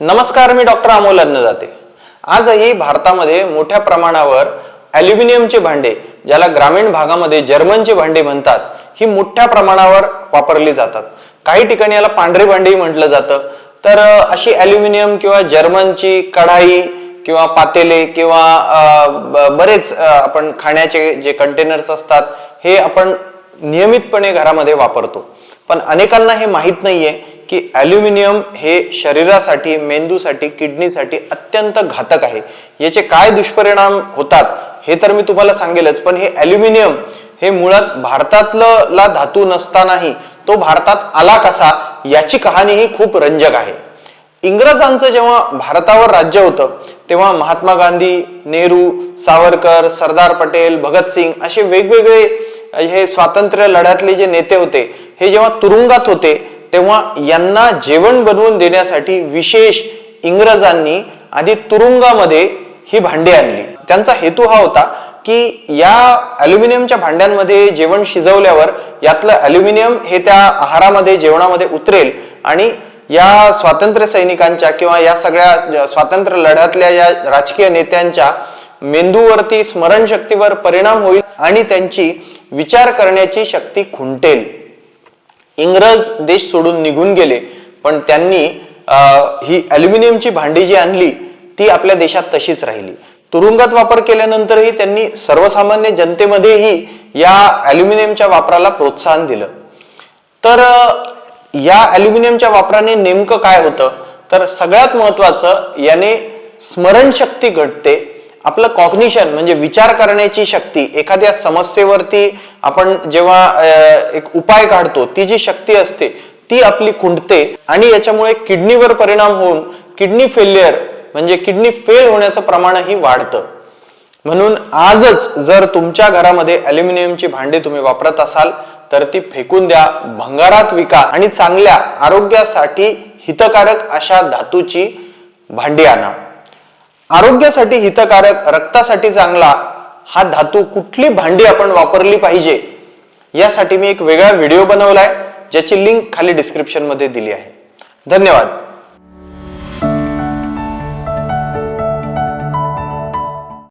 नमस्कार मी डॉक्टर अमोल अन्नदाते आजही भारतामध्ये मोठ्या प्रमाणावर ॲल्युमिनियमचे भांडे ज्याला ग्रामीण भागामध्ये जर्मनचे भांडे म्हणतात ही मोठ्या प्रमाणावर वापरली जातात. काही ठिकाणी याला पांढरे भांडेही म्हटलं जातं. तर अशी ॲल्युमिनियम किंवा जर्मनची कढाई किंवा पातेले किंवा बरेच आपण खाण्याचे जे कंटेनर्स असतात हे आपण नियमितपणे घरामध्ये वापरतो. पण अनेकांना हे माहीत नाहीये. ॲल्युमिनियम हे शरीरासाठी मेंदूसाठी किडनीसाठी अत्यंत घातक आहे. याचे काय दुष्परिणाम होतात हे तर मी तुम्हाला सांगेलच पण हे ॲल्युमिनियम हे मुळात भारतातलं ला धातू नसतानाही तो भारतात आला कसा याची कहाणी ही खूप रंजक आहे. इंग्रजांचं जेव्हा भारतावर राज्य होतं तेव्हा महात्मा गांधी नेहरू सावरकर सरदार पटेल भगतसिंग असे वेगवेगळे हे स्वातंत्र्य लढ्यातले जे नेते होते हे जेव्हा तुरुंगात होते तेव्हा यांना जेवण बनवून देण्यासाठी विशेष इंग्रजांनी आधी तुरुंगामध्ये ही भांडी आणली. त्यांचा हेतू हा होता की या अल्युमिनियमच्या भांड्यांमध्ये जेवण शिजवल्यावर यातलं अल्युमिनियम हे त्या आहारामध्ये जेवणामध्ये उतरेल आणि या स्वातंत्र्य सैनिकांच्या किंवा या सगळ्या स्वातंत्र्य लढ्यातल्या या राजकीय नेत्यांच्या मेंदूवरती स्मरणशक्तीवर परिणाम होईल आणि त्यांची विचार करण्याची शक्ती खुंटेल. इंग्रज देश सोडून निघून गेले. पण त्यांनी ही अल्युमिनियमची भांडी जी आणली ती आपल्या देशात तशीच राहिली. तुरुंगात वापर केल्यानंतरही त्यांनी सर्वसामान्य जनतेमध्येही या अल्युमिनियमच्या वापराला प्रोत्साहन दिलं. तर या अल्युमिनियमच्या वापराने नेमकं काय होतं? तर सगळ्यात महत्वाचं याने स्मरणशक्ती घटते. आपलं कॉग्निशन म्हणजे विचार करण्याची शक्ती एखाद्या समस्येवरती आपण जेव्हा एक उपाय काढतो ती जी शक्ती असते ती आपली खुंटते आणि याच्यामुळे किडनीवर परिणाम होऊन किडनी फेल्युअर म्हणजे किडनी फेल होण्याचं प्रमाणही वाढतं. म्हणून आजच जर तुमच्या घरामध्ये अल्युमिनियमची भांडी तुम्ही वापरत असाल तर ती फेकून द्या भंगारात विका आणि चांगल्या आरोग्यासाठी हितकारक अशा धातूची भांडी आणा. आरोग्यासाठी हितकारक रक्तासाठी चांगला हा धातू कुठली भांडी आपण वापरली पाहिजे यासाठी मी एक वेगळा व्हिडिओ बनवलाय ज्याची लिंक खाली डिस्क्रिप्शनमध्ये दिली आहे. धन्यवाद.